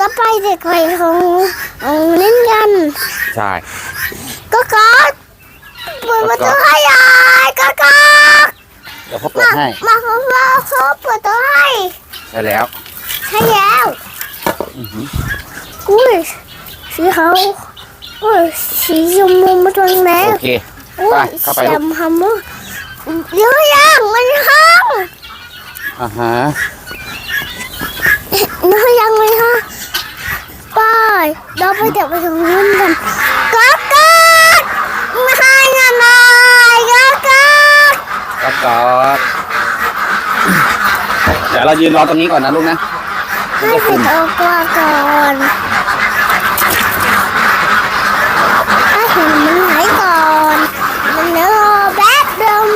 ต่อไปเด็กไปของของเล่นกัน ใช่ก็ก็เปิดประตูให้ยายก็ก็เดี๋ยวเขาเปิดให้มาเขามาเขาเปิดตัวให้ใช่แล้วให้แล้วอือหืออุ้ยสีขาวอุ้ยสีชมพูมาตรงไหนโอเคอุ้ไปยเข้าไปแซลูกมทำมือเดี๋ยวยังมันห้างอ่าฮะเดี๋ยวยังมันห้าง ไปเราไปเดี๋ยวไปตรงนู้นกันก็ก็มาให้ยังไงก็ก็ก็กอดเดี๋ยวเรายืนรอตรงนี้ก่อนนะลูกนะมันให้จะไปฝุ่นเอากว่าก่อนให้เห็นมันไหลก่อน มันเนื้อแป๊บเดิม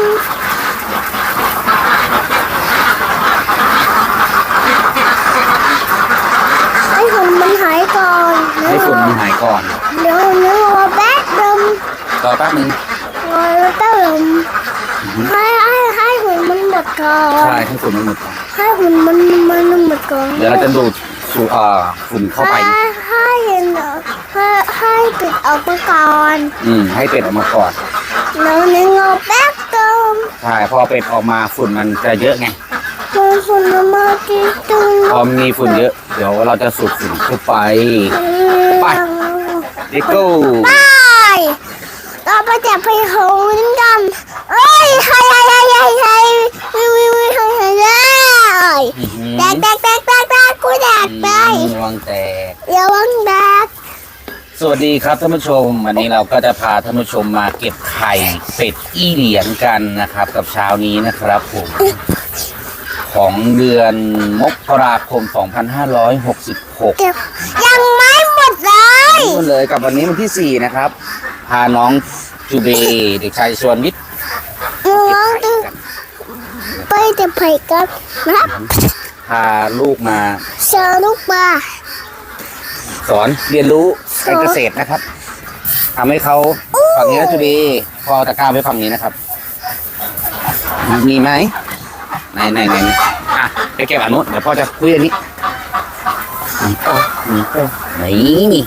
ให้เห็นมันหายก่อน ให้ฝุ่นมันหาย ก่อน เดี๋ยวเนื้อแป๊บเดิมรอแป๊บนึงรอแป๊บเดิมให้ให้ให้หุ่นมันหมดก่อนใช่ให้ฝุ่นมันหมดก่อนให้หุ่นมันมันหมดก่อนเดี๋ยวเราจะดูดสูเอ่อฝุ่นเข้าไปให้ให้เห็นเหรอให้ให้ปิดออกมาก่อนอืมให้เป็ดออกมาก่อนแล้วในเงาแป๊บเดิมใช่พอเป็ดออกมาฝุ่นมันจะเยอะไงมันฝุ่นมันมาที่ตึงพอมีฝุ่นเยอะ เดี๋ยวเราจะสูดฝุ่นเข้าไปไป เด็กโก้ไปเราไปจับไปโหนกันเอ้ยใครใครใครใครใครวิววิววิวใครใครได้อื้อหือแตกแตกแตกแตกแตกกูแตกไประวังแตกอย่าวังแตกสวัสดีครับท่านผู้ชม วันนี้เราก็จะพาท่านผู้ชมมาเก็บไข่เป็ดอี้เหลียงกันนะครับ กับเช้านี้นะครับผมของเดือนมกราคม 2566 ยัง นู่นเลยกับวันนี้วันที่4นะครับ พาน้องจูเบเด็กชายชวนวิทย์น้เก็บองไข่กันไปจับไผ่กันนะครับพาลูกมาเชิญลูกมาสอนเรียนรู้การเกษตรนะครับทำให้เขาฝั่งนี้นะจูเบพอตะกร้าไปฝั่งนี้นะครับ มีไหมไหนไหนไหนอะไปเก็บอันนู้นเดี๋ยวพ่อจะคุยอันนี้นี่เออนี่เออไหนนี่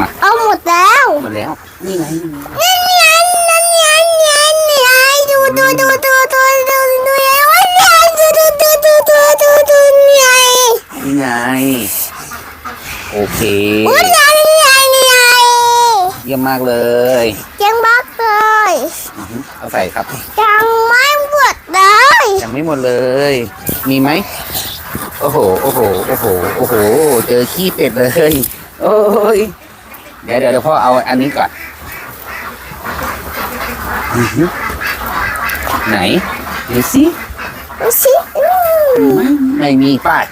มาเอาหมดแล้วหมดแล้ว นี่ไงนั่นไงนั่นไงนั่นไงดูดูดูดูดูดูดูไงวะเนี่ยดูดูดูดูดูดูดูไงนี่ไงโอเคอุ้ยนี่ไงนี่ไงเยี่ยมมากเลยยังบักเลยอือหือเอาใส่ครับยังไม่หมดเลยยังไม่หมดเลย มีไหมโอ้โห โอ้โห โอ้โห โอ้โห เจอขี้เป็ดเลย โอ้ย เดี๋ยวเดี๋ยวเดี๋ยวพ่อเอาอันนี้ก่อนอือหือไหนดูสิดูสิอืมไม่มีป้าย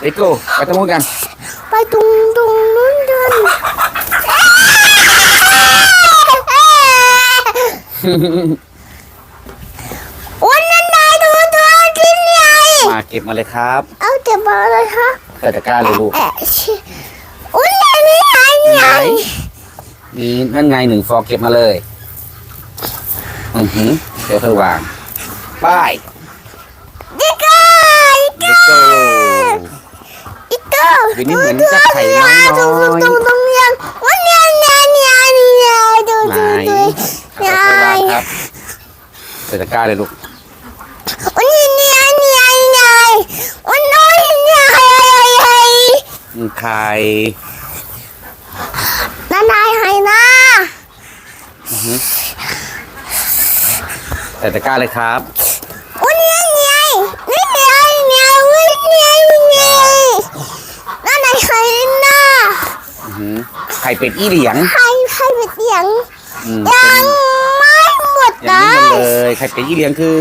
เลโก้ไปตรงนู้นกัน ไปตรงตรงนู้นกันวันนั้นนายดูตัวกินไงมาเก็บมาเลยครับ เอาเก็บมาเลยค่ะใส่ตะกร้าเลยลูก แอะชิอุ้ยอันนี้ ไงนี่ไงมีนั่นไงหนึ่งฟองเก็บมาเลยอือหือเดี๋ยวเธอวางป้ายอีกเกอร์อีกเกเลอโก้ร์อีกเกอร์เดี๋ยวนี้เหมือนกับไข่น้อยๆตรงตรงตรงยังวันนี้เนี่ยเนี่ยเนี่ยดูไหนดูดูเอาเนี่ยไปวางครับใส่ตะกร้าเลยลูกวันนี้เนี่ยเนี่ยเนี่ยวันนี้เนี่ยอืมไข่ นั่นนายให้นะ ใส่ตะกร้าเลยครับวันนี้เนี่ยนี่เนี่ยเนี่ยวันนี้เนี่ยนั่นนายให้นะอือหือไข่เป็ดอีเหลียงให้ให้เป็นเสียงยังไม่หมดอย่างนี้กันยเลยไข่เป็ดอีเหลียงคือ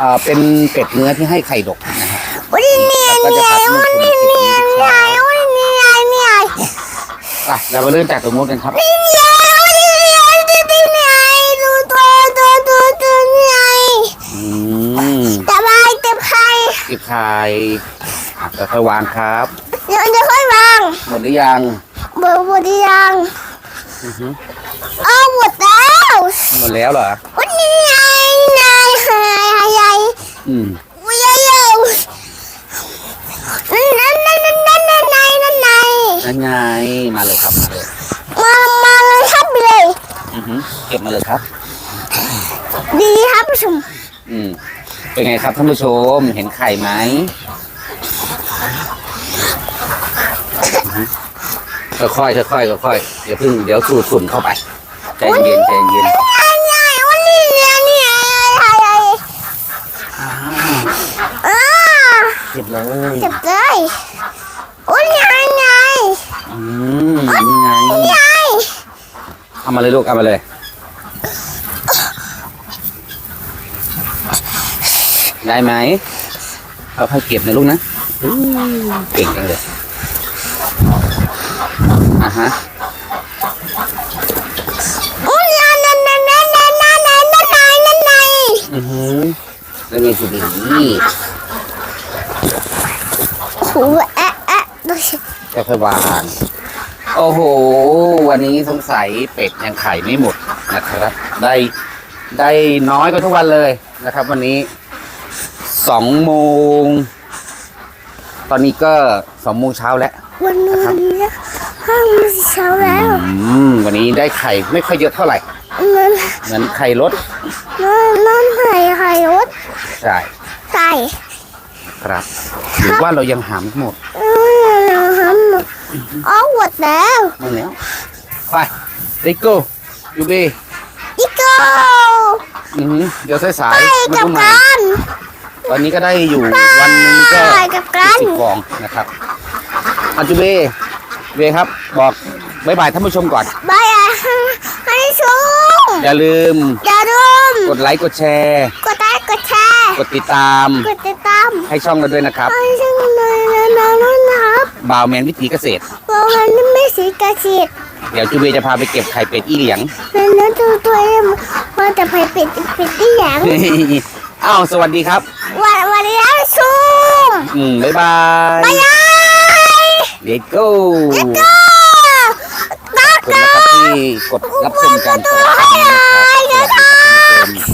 อ่าเป็นเป็ดเนื้อที่ให้ไข่ดกนะครับวันนี้เนี่ยเนี่ยวันนี้เนี่ยเนี่ยวันนี้เนี่ยเนี่ยอะเรามาเริ่มจากตรงนู้นกันครับ ไข่อะแล้วค่อยวางครับเดี๋ยวจะค่อยวางหมดหรือยังเบอร์หมดยังอือหือเอาหมดแล้วหมดแล้วเหรอวันนี้ไงนายหายหายอืมวิ่งเร็วนั่นนั่นนั่นนั่นนั่นไงมาเลยครับมาเลยมามาเลยครับเลยอือหือเก็บมาเลยครับ ดีครับผู้ชมอืม เป็นไงครับท่านผู้ชมเห็นไข่ไหมอือหือค่อยๆค่อยๆค่อยๆเดี๋ยวเพึ่งเดี๋ยวสูดฝุ่นเข้าไปใจเย็นใจเย็นใหญ่วันนี้เนี่ยนี่อะไรอ่าเก็บเลยเจ็บเลยโอ้ยใหญ่ใหญ่อืมนี่ไงใหญ่เอามาเลยลูกเอามาเลย ได้ไหมเอาให้เก็บนะลูกนะเก่งจังเลยอะฮะโอ้ยนั่นนั่นนั่นนั่นนั่นนั่นนั่นนั่อยๆวางโอ้โห วันนี้สงสัยเป็ดยังไข่ไม่หมดนะครับ ได้ได้น้อยกว่าทุกวันเลยนะครับ วันนี้ สองโมง ตอนนี้ก็สองโมงเช้าแล้ว วันนี้ห้องเช้าแล้วอืมวันนี้ได้ไข่ไม่ค่อยเยอะเท่าไหร่นั่นเหมือนไข่ลดนั่นนั่นไข่ไข่รถใช่ไก่ครับหรือว่าเรายังหาไม่หมดเออทำอ๋อหมดแล้วหมดแล้วไป let's go ยูบีอีกโก้อือหือเดี๋ยวสายไปๆมากับดูใหม่กัน ตอนนี้ก็ได้อยู่วันหนึงก็ไปกับกันสิบฟองนะครับอาจูเบเบครับ บอกบายบายท่านผู้ชมก่อน บายให้ให้ชมอย่าลืมอย่าลืมกดไลค์กดแชร์ กดไลค์กดแชร์กดติดตามกดติดตามให้ช่องเราด้วยนะครับให้ช่องเลยนะน้องนะครับบ่าวแมนวิถีเกษตรเราวันนี้ไม่สีกระสีดเดี๋ยวจูเบจะพาไปเก็บไข่เป็ดอีเหลียงเป็นเนื้อตัวตัวเองว่าแต่ไปเป็ดเป็ดที่หยัง อ้าวสวัสดีครับ อืมบ๊ายบายบายบายเด็กโก้ก็ตาขอบคุณนะครับที่กดรับชมกันสำหรับคลิปนี้นะครับสวัสดีครับท่านผู้ชม